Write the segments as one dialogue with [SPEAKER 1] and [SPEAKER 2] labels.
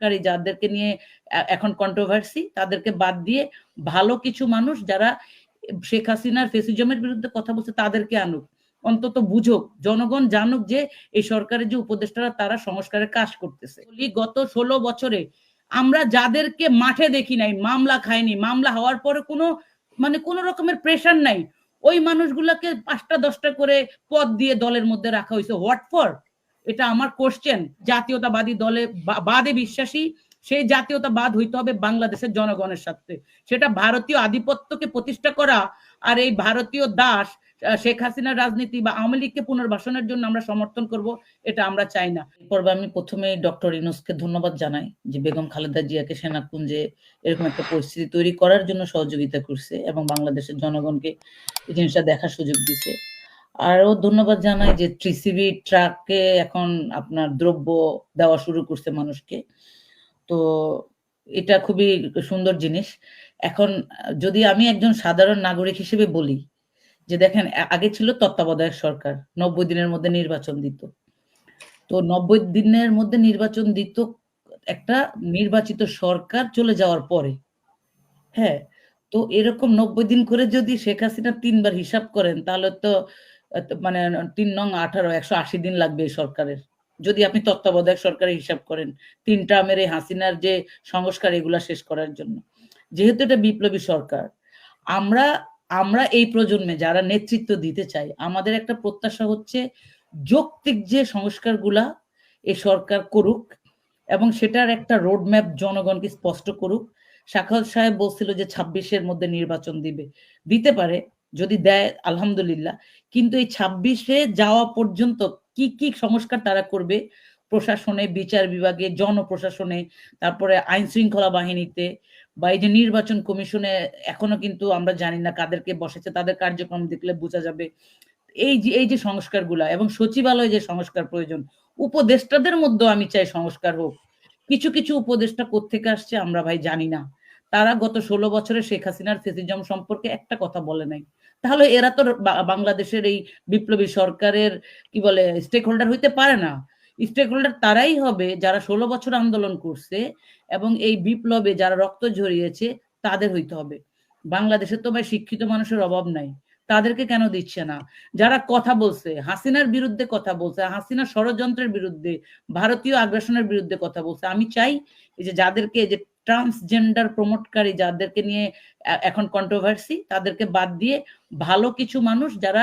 [SPEAKER 1] প্রমোটকারী যাদেরকে নিয়ে এখন কন্ট্রোভার্সি তাদেরকে বাদ দিয়ে ভালো কিছু মানুষ যারা শেখ হাসিনার ফেসিজমের বিরুদ্ধে কথা বলছে, তাদেরকে আনুক। অন্তত বুঝুক, জনগণ জানুক যে এই সরকারের যে উপদেষ্টারা, তারা সংস্কারের কাজ করতেছে। গত ষোলো বছরে আমরা যাদেরকে মাঠে দেখি নাই, মামলা খাইনি, মামলা হওয়ার পরে কোনো মানে কোনো রকমের প্রেশার নাই। ওই মানুষগুলোকে পাঁচটা দশটা করে পদ দিয়ে দলের মধ্যে রাখা হয়েছে। হোয়াট ফর এটা আমার কোশ্চেন জাতীয়তাবাদী দলে বাদে বিশ্বাসী, সেই জাতীয়তাবাদ হইতে হবে বাংলাদেশের জনগণের সাথে সেটা ভারতীয় আধিপত্যকে প্রতিষ্ঠা করা আর এই ভারতীয় দাস শেখ হাসিনার রাজনীতি বা আওয়ামী লীগকে পুনর্বাসনের জন্য আমরা সমর্থন করব, এটা আমরা চাই না। পর্বে আমি প্রথমে ডক্টর ইনুসকে ধন্যবাদ জানাই যে বেগম খালেদা জিয়াকে সেনাকুঞ্জে এরকম একটা পরিস্থিতি তৈরি করার জন্য সহযোগিতা করছে এবং বাংলাদেশের জনগণকে এই জিনিসটা দেখার সুযোগ দিছে। আরও ধন্যবাদ জানাই যে ত্রিসিবি ট্রাকে এখন আপনার দ্রব্য দেওয়া শুরু করছে মানুষকে। তো এটা খুবই সুন্দর জিনিস। এখন যদি আমি একজন সাধারণ নাগরিক হিসেবে বলি যে দেখেন, আগে ছিল তত্ত্বাবধায়ক সরকার, নব্বই দিনের মধ্যে নির্বাচন দিত। তো নব্বই দিনের মধ্যে নির্বাচন দিত, একটা নির্বাচিত সরকার চলে যাওয়ার পরে। হ্যাঁ তো এরকম নব্বই দিন করে যদি শেখ হাসিনা তিনবার হিসাব করেন, তাহলে তো মানে তিন নং আঠারো, একশো আশি দিন লাগবে এই সরকারের। যদি আপনি তত্ত্বাবধায়ক সরকারের হিসাব করেন তিন টার্মের এই হাসিনার যে সংস্কার, এগুলা শেষ করার জন্য। যেহেতু এটা বিপ্লবী সরকার, আমরা আমরা এই প্রজন্মে যারা নেতৃত্ব দিতে চাই, আমাদের একটা প্রত্যাশা হচ্ছে যৌক্তিক যে সংস্কারগুলা এই সরকার করুক এবং সেটার একটা রোডম্যাপ জনগণকে স্পষ্ট করুক। শাখাল সাহেব বলছিল যে ছাব্বিশের মধ্যে নির্বাচন দিবে। দিতে পারে যদি দেয়, আলহামদুলিল্লাহ। কিন্তু এই ছাব্বিশে যাওয়া পর্যন্ত কি কি সংস্কার তারা করবে? প্রশাসনে, বিচার বিভাগে, জনপ্রশাসনে, তারপরে আইন শৃঙ্খলা বাহিনীতে বা এই যে নির্বাচন কমিশনে এখনও কিন্তু আমরা জানি না কাদেরকে বসেছে, তাদের কার্যক্রম দেখলে বোঝা যাবে। এই যে এই যে সংস্কারগুলা এবং সচিবালয়ে যে সংস্কার প্রয়োজন, উপদেষ্টাদের মধ্যেও আমি চাই সংস্কার হোক। কিছু কিছু উপদেষ্টা কোত্থেকে আসছে আমরা ভাই জানি না। তারা গত ষোলো বছরে শেখ হাসিনার ফেসিজম সম্পর্কে একটা কথা বলে নাই। তাহলে এরা তো বাংলাদেশের এই বিপ্লবী সরকারের, কি বলে স্টেক হোল্ডার হইতে পারে না। স্টেক হোল্ডার তারাই হবে যারা ষোলো বছর আন্দোলন করছে এবং এই বিপ্লবে যারা রক্ত ঝরিয়েছে তাদের হইতে হবে। বাংলাদেশে তো ভাই শিক্ষিত মানুষের অভাব নাই, তাদেরকে কেন দিচ্ছে না? যারা কথা বলছে, হাসিনার বিরুদ্ধে কথা বলছে, হাসিনা ষড়যন্ত্রের বিরুদ্ধে, ভারতীয় আগ্রাসনের বিরুদ্ধে কথা বলছে, আমি চাই এই যে যাদেরকে যে ট্রান্সজেন্ডার প্রমোটকারী যাদেরকে নিয়ে এখন কন্ট্রোভার্সি তাদেরকে বাদ দিয়ে ভালো কিছু মানুষ যারা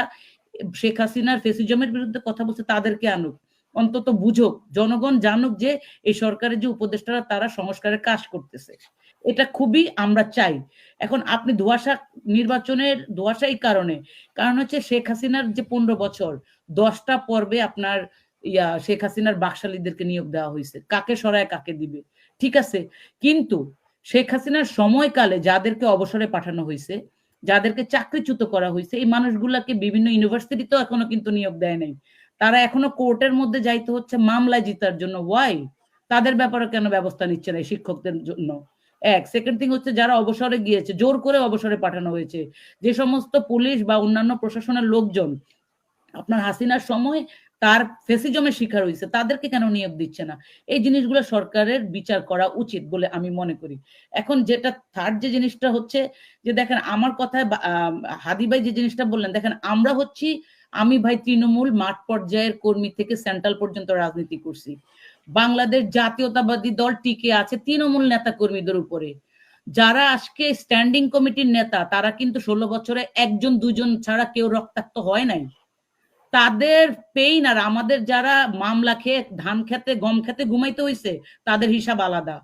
[SPEAKER 1] শেখ হাসিনার ফেসিজমের বিরুদ্ধে কথা বলছে, তাদেরকে আনুক। অন্তত বুঝুক, জনগণ জানুক যে এই সরকারের যে উপদেষ্টারা, তারা সংস্কারের কাজ করতেছে। এটা খুবই আমরা চাই। এখন আপনি ধোয়াশা নির্বাচনের ধোয়াশা এই কারণে। কারণ হচ্ছে শেখ হাসিনার যে পনেরো বছর, দশটা পর্বে আপনার ইয়া শেখ হাসিনার বাকশালীদেরকে নিয়োগ দেওয়া হয়েছে। কাকে সরায়, কাকে দিবে? ঠিক আছে? কিন্তু শেখ হাসিনার সময়কালে যাদেরকে অবসরে পাঠানো হয়েছে যাদেরকে চাকরিচ্যুত করা হয়েছে এই মানুষগুলাকে বিভিন্ন ইউনিভার্সিটিতেও এখনও কিন্তু নিয়োগ দেয় নাই। তারা এখনও কোর্টের মধ্যে যাইতে হচ্ছে মামলায় জিতার জন্য। ওয়াই তাদের ব্যাপারে কেন ব্যবস্থা নিচ্ছে না শিক্ষকদের জন্য? এক সেকেন্ড থিং হচ্ছে যারা অবসরে গিয়েছে, জোর করে অবসরে পাঠানো হয়েছে, যে সমস্ত পুলিশ বা অন্যান্য প্রশাসনের লোকজন, আপনার হাসিনার সময় তার ফেসিজমের শিকার হয়েছে তাদেরকে কেন নিয়োগ দিচ্ছে না? এই জিনিসগুলো সরকারের বিচার করা উচিত বলে আমি মনে করি। এখন যেটা থার্ড যে জিনিসটা হচ্ছে যে দেখেন আমার কথায় হাদি ভাই যে জিনিসটা বললেন, দেখেন আমরা হচ্ছি, আমি ভাই তৃণমূল মাঠ পর্যায়ের কর্মী থেকে সেন্ট্রাল পর্যন্ত রাজনীতি করছি। বাংলাদেশ জাতীয়তাবাদী দল টিকে আছে তৃণমূল নেতা কর্মীদের উপরে। যারা আজকে স্ট্যান্ডিং কমিটির নেতা, তারা কিন্তু ষোলো বছরে একজন, দুজন ছাড়া কেউ রক্তাক্ত হয় নাই। তাদের পেইন আর আমাদের যারা মামলা খেয়ে, ধান খেতে, গম খেতে ঘুমাইতে হইছে, তাদের হিসাব আলাদা।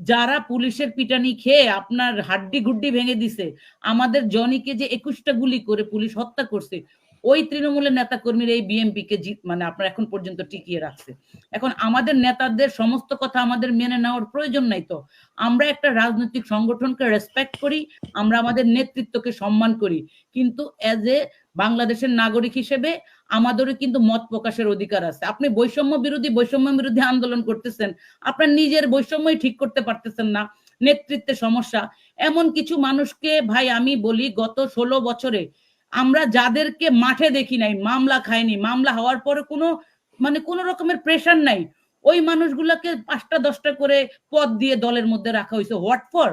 [SPEAKER 1] যারা পুলিশের পিটানি খেয়ে আপনার হাড্ডি গুড্ডি ভেঙে দিছে, আমাদের জনিকে যে একুশটা গুলি করে পুলিশ হত্যা করছে, ওই তৃণমূলের নেতা কর্মীর এই বিএমপি কে মানে আপনার এখন পর্যন্ত টিকিয়ে রাখছে। এখন আমাদের নেতাদের সমস্ত কথা আমাদের মেনে নেওয়ার প্রয়োজন নাই তো। আমরা একটা রাজনৈতিক সংগঠনকে রেসপেক্ট করি, আমরা আমাদের নেতৃত্বকে সম্মান করি। কিন্তু অ্যাজ এ বাংলাদেশের নাগরিক হিসেবে আমাদেরও কিন্তু মত প্রকাশের অধিকার আছে। আপনি বৈষম্য বিরোধী বৈষম্য বিরোধী আন্দোলন করতেছেন, আপনার নিজের বৈষম্যই ঠিক করতে পারতেছেন না নেতৃত্বের সমস্যা। এমন কিছু মানুষকে, ভাই, আমি বলি, গত ষোলো বছরে আমরা যাদেরকে মাঠে দেখি নাই, মামলা খাইনি, মামলা হওয়ার পরে কোনো মানে কোনো রকমের প্রেশার নাই। ওই মানুষগুলাকে পাঁচটা, দশটা করে পদ দিয়ে দলের মধ্যে রাখা হয়েছে। হোয়াট ফর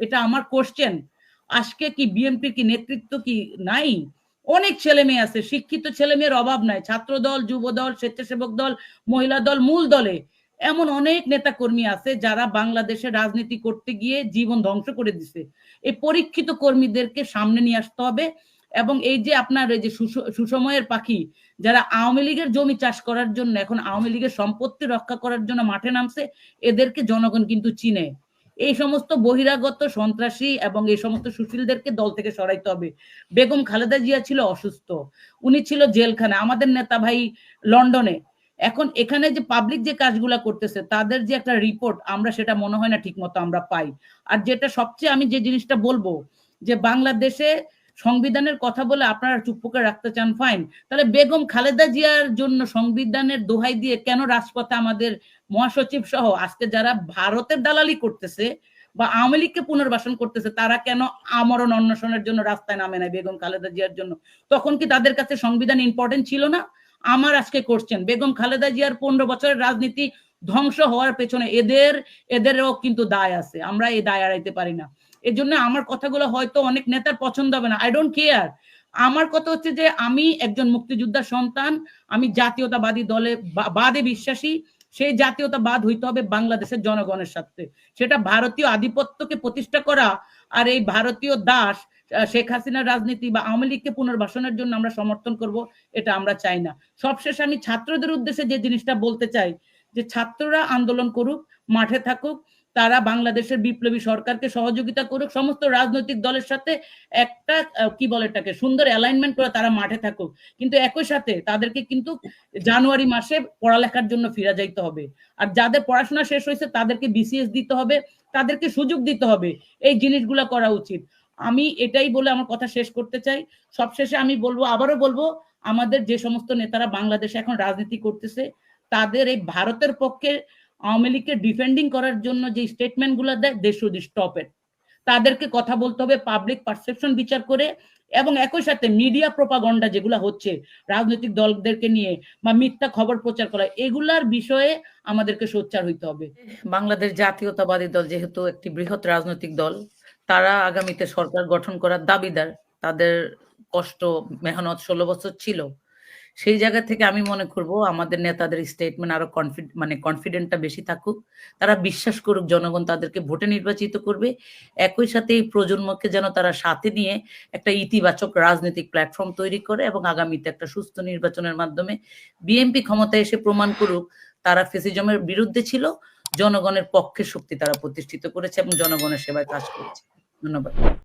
[SPEAKER 1] এটা আমার কোশ্চেন আজকে কি বিএনপি কি নেতৃত্ব কি নাই? অনেক ছেলে মেয়ে আছে, শিক্ষিত ছেলে মেয়ের অভাব নাই। ছাত্র দল, যুব দল, স্বেচ্ছাসেবক দল, মহিলা দল, মূল দলে এমন অনেক নেতা কর্মী আছে যারা বাংলাদেশে রাজনীতি করতে গিয়ে জীবন ধ্বংস করে দিছে। এই পরীক্ষিত কর্মীদেরকে সামনে নিয়ে আসতে হবে এবং এই যে আপনার এই যে সুস- সুসময়ের পাখি, যারা আওয়ামী লীগের জমি চাষ করার জন্য, এখন আওয়ামী লীগের সম্পত্তি রক্ষা করার জন্য মাঠে নামছে, এদেরকে জনগণ কিন্তু চিনে। এই সমস্ত বহিরাগত সন্ত্রাসী এবং এই সমস্ত সুশীলদেরকে দল থেকে সরাইতে হবে। বেগম খালেদা জিয়া ছিল অসুস্থ। উনি ছিল জেলখানে। আমাদের নেতা ভাই লন্ডনে। এখন এখানে যে পাবলিক যে কাজগুলা করতেছে, তাদের যে একটা রিপোর্ট আমরা সেটা মনে হয় না ঠিক মতো আমরা পাই। আর যেটা সবচেয়ে আমি যে জিনিসটা বলব, যে বাংলাদেশে সংবিধানের কথা বলে আপনারা চুপ করে রাখতে চান ফাইন তাহলে বেগম খালেদা জিয়ার জন্য সংবিধানের দোহাই দিয়ে কেন রাজপথে আমাদের মহাসচিব সহ আজকে যারা ভারতের দালালি করতেছে বা আওয়ামী লীগকে পুনর্বাসন করতেছে, তারা কেন আমরণ অন্বেষণের জন্য রাস্তায় নামে নাই বেগম খালেদা জিয়ার জন্য? তখন কি তাদের কাছে সংবিধান ইম্পর্টেন্ট ছিল না? আমার আজকে করছেন বেগম খালেদা জিয়ার পনেরো বছরের রাজনীতি ধ্বংস হওয়ার পেছনে এদের, এদেরও কিন্তু দায় আছে। আমরা এই দায় এড়াইতে পারি না। এই জন্য আমার কথাগুলো হয়তো অনেক নেতার পছন্দ হবে না। আই ডোন্ট কেয়ার আমার কথা হচ্ছে যে, আমি একজন মুক্তিযোদ্ধার সন্তান, আমি জাতীয়তাবাদী দলে বাদে বিশ্বাসী, সেই জাতীয়তাবাদ হইতে হবে বাংলাদেশের জনগণের সাথে সেটা ভারতীয় আধিপত্যকে প্রতিষ্ঠা করা আর এই ভারতীয় দাস শেখ হাসিনার রাজনীতি বা আওয়ামী লীগকে পুনর্বাসনের জন্য আমরা সমর্থন করব, এটা আমরা চাই না। সবশেষে আমি ছাত্রদের উদ্দেশ্যে যে জিনিসটা বলতে চাই, যে ছাত্ররা আন্দোলন করুক, মাঠে থাকুক তারা বাংলাদেশের বিপ্লবী সরকারকে সহযোগিতা করুক, সমস্ত রাজনৈতিক দলের সাথে একটা কি বলে এটাকে, সুন্দর অ্যালাইনমেন্ট করে তারা মাঠে থাকুক। কিন্তু একই সাথে তাদেরকে কিন্তু জানুয়ারি মাসে পড়ালেখার জন্য ফিরা যাইতে হবে। আর যাদের পড়াশোনা শেষ হয়েছে তাদেরকে বিসিএস দিতে হবে, তাদেরকে সুযোগ দিতে হবে। এই জিনিসগুলো করা উচিত। আমি এটাই বলে আমার কথা শেষ করতে চাই। সবশেষে আমি বলব, আবারও বলব, আমাদের যে সমস্ত নেতারা বাংলাদেশে এখন রাজনীতি করতেছে, তাদের এই ভারতের পক্ষে আওয়ামী লীগকে ডিফেন্ডিং করার জন্য যে স্টেটমেন্টগুলো দেয় দে শুড স্টপ ইট তাদেরকে কথা বলতে হবে পাবলিক পারসেপশন বিচার করে এবং একই সাথে মিডিয়া প্রপাগন্ডা যেগুলো হচ্ছে, রাজনৈতিক দলদেরকে নিয়ে বা মিথ্যা খবর প্রচার করা, এগুলার বিষয়ে আমাদেরকে সোচ্চার হইতে হবে। বাংলাদেশ জাতীয়তাবাদী দল যেহেতু একটি বৃহৎ রাজনৈতিক দল, তারা আগামীতে সরকার গঠন করার দাবিদার, তাদের কষ্ট, মেহনত ষোলো বছর ছিল। সেই জায়গা থেকে আমি মনে করব আমাদের নেতাদের স্টেটমেন্ট আরও কনফিড মানে কনফিডেন্টটা বেশি থাকুক। তারা বিশ্বাস করুক, জনগণ তাদেরকে ভোটে নির্বাচিত করবে। একই সাথে এই প্রজন্মকে যেন তারা সাথে নিয়ে একটা ইতিবাচক রাজনৈতিক প্ল্যাটফর্ম তৈরি করে এবং আগামীতে একটা সুস্থ নির্বাচনের মাধ্যমে বিএনপি ক্ষমতায় এসে প্রমাণ করুক, তারা ফেসিজমের বিরুদ্ধে ছিল, জনগণের পক্ষে শক্তি তারা প্রতিষ্ঠিত করেছে এবং জনগণের সেবায় কাজ করেছে। ধন্যবাদ।